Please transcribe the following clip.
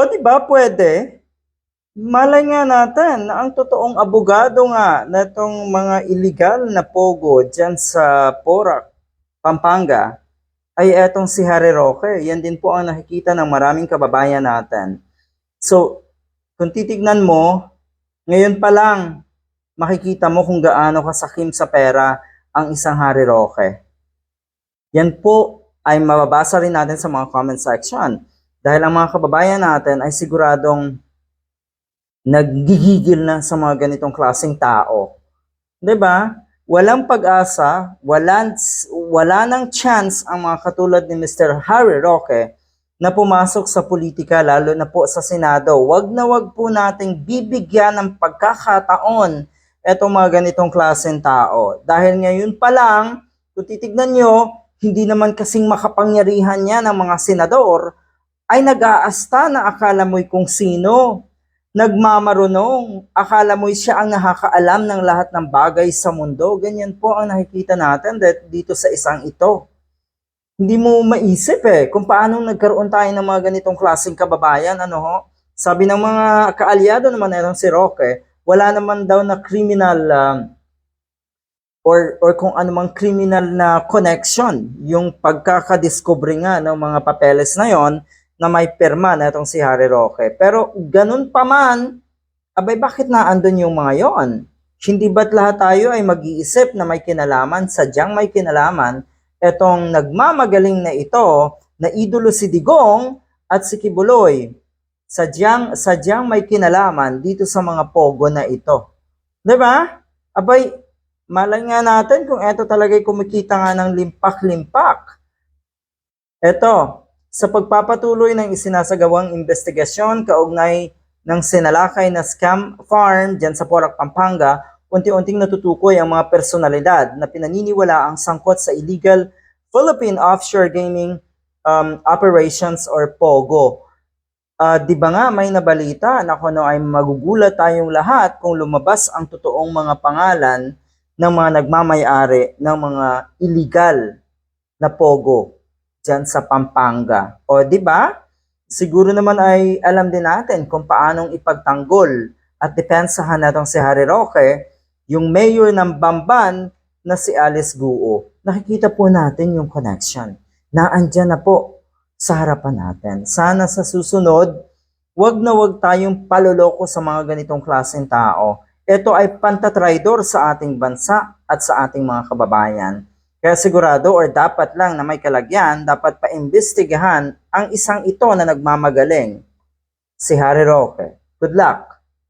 O di ba pwede? Malay nga natin na ang totoong abogado nga na itong mga illegal na pogo dyan sa Porac, Pampanga, ay etong si Harry Roque. Yan din po ang nakikita ng maraming kababayan natin. So, kung titignan mo, ngayon pa lang, makikita mo kung gaano kasakim sa pera ang isang Harry Roque. Yan po ay mababasa rin natin sa mga comment section. Dahil ang mga kababayan natin ay siguradong naggigigil na sa mga ganitong klaseng tao. 'Di ba? Walang pag-asa, walang, wala nang chance ang mga katulad ni Mr. Harry Roque na pumasok sa politika lalo na po sa Senado. Wag na wag po nating bibigyan ng pagkakataon etong mga ganitong klaseng tao. Dahil ngayon pa lang, kung titignan nyo, hindi naman kasing makapangyarihan niya ng mga senador, ay nag-aasta na akala mo'y kung sino. Nagmamarunong, akala mo'y siya ang nakakaalam ng lahat ng bagay sa mundo. Ganyan po ang nakikita natin dito sa isang ito. Hindi mo maisip eh kung paano nagkaroon tayo ng mga ganitong klaseng kababayan. Ano ho? Sabi ng mga kaalyado naman na si Roque, wala naman daw na criminal um, or or kung anumang criminal na connection yung pagkakadiscover nga ng mga papeles na yon na may perma na itong si Harry Roque. Pero ganun pa man, abay bakit naandun yung mga yon? Hindi ba't lahat tayo ay mag-iisip na may kinalaman, sadyang may kinalaman, etong nagmamagaling na ito, na idolo si Digong at si Kibuloy. Sadyang, sadyang may kinalaman dito sa mga pogo na ito. ba? Abay, malay nga natin kung eto talaga kumikita nga ng limpak-limpak. Eto, sa pagpapatuloy ng isinasagawang investigasyon kaugnay ng sinalakay na scam farm dyan sa Porac, Pampanga, unti-unting natutukoy ang mga personalidad na pinaniniwala ang sangkot sa illegal Philippine Offshore Gaming um, Operations or POGO. Ah, di ba nga may nabalita na kung ano ay magugulat tayong lahat kung lumabas ang totoong mga pangalan ng mga nagmamayari ng mga illegal na pogo dyan sa Pampanga. O di ba? Siguro naman ay alam din natin kung paanong ipagtanggol at depensahan natong si Harry Roque, yung mayor ng Bamban na si Alice Guo. Nakikita po natin yung connection na andyan na po sa harapan natin. Sana sa susunod, wag na wag tayong paloloko sa mga ganitong klaseng tao. Ito ay pantatraidor sa ating bansa at sa ating mga kababayan. Kaya sigurado or dapat lang na may kalagyan, dapat paimbestigahan ang isang ito na nagmamagaling, si Harry Roque. Good luck!